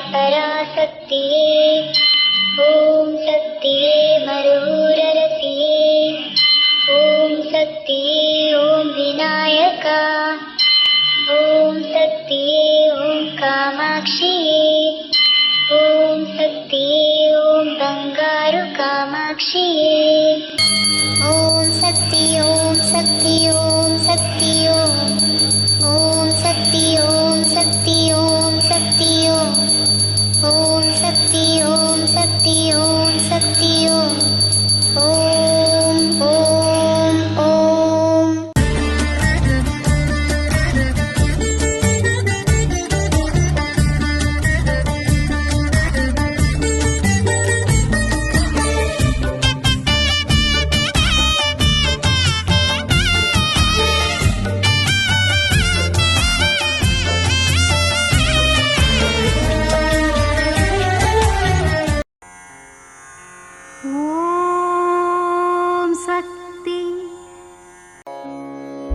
परा ॐ शक्तिये मरुररति ॐ शक्तिये ॐ विनायका। ॐ शक्तिये ॐ कामाक्षिये। ॐ शक्तिये ॐ बङ्गारुकामाक्षी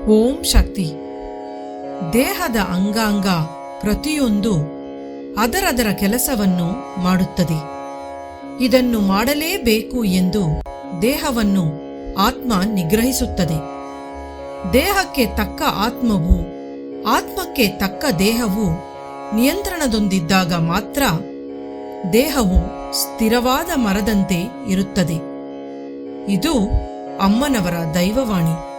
ಓಂ ಶಕ್ತಿ. ದೇಹದ ಅಂಗಾಂಗ ಪ್ರತಿಯೊಂದು ಅದರದರ ಕೆಲಸವನ್ನು ಮಾಡುತ್ತದೆ. ಇದನ್ನು ಮಾಡಲೇಬೇಕು ಎಂದು ದೇಹವನ್ನು ಆತ್ಮ ನಿಗ್ರಹಿಸುತ್ತದೆ. ದೇಹಕ್ಕೆ ತಕ್ಕ ಆತ್ಮವು, ಆತ್ಮಕ್ಕೆ ತಕ್ಕ ದೇಹವು ನಿಯಂತ್ರಣದೊಂದಿದ್ದಾಗ ಮಾತ್ರ ದೇಹವು ಸ್ಥಿರವಾದ ಮರದಂತೆ ಇರುತ್ತದೆ. ಇದು ಅಮ್ಮನವರ ದೈವವಾಣಿ.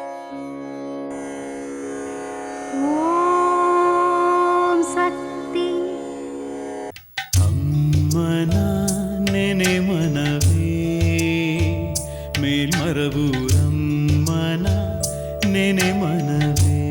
మారవు రమ్మన నేనే మనవే.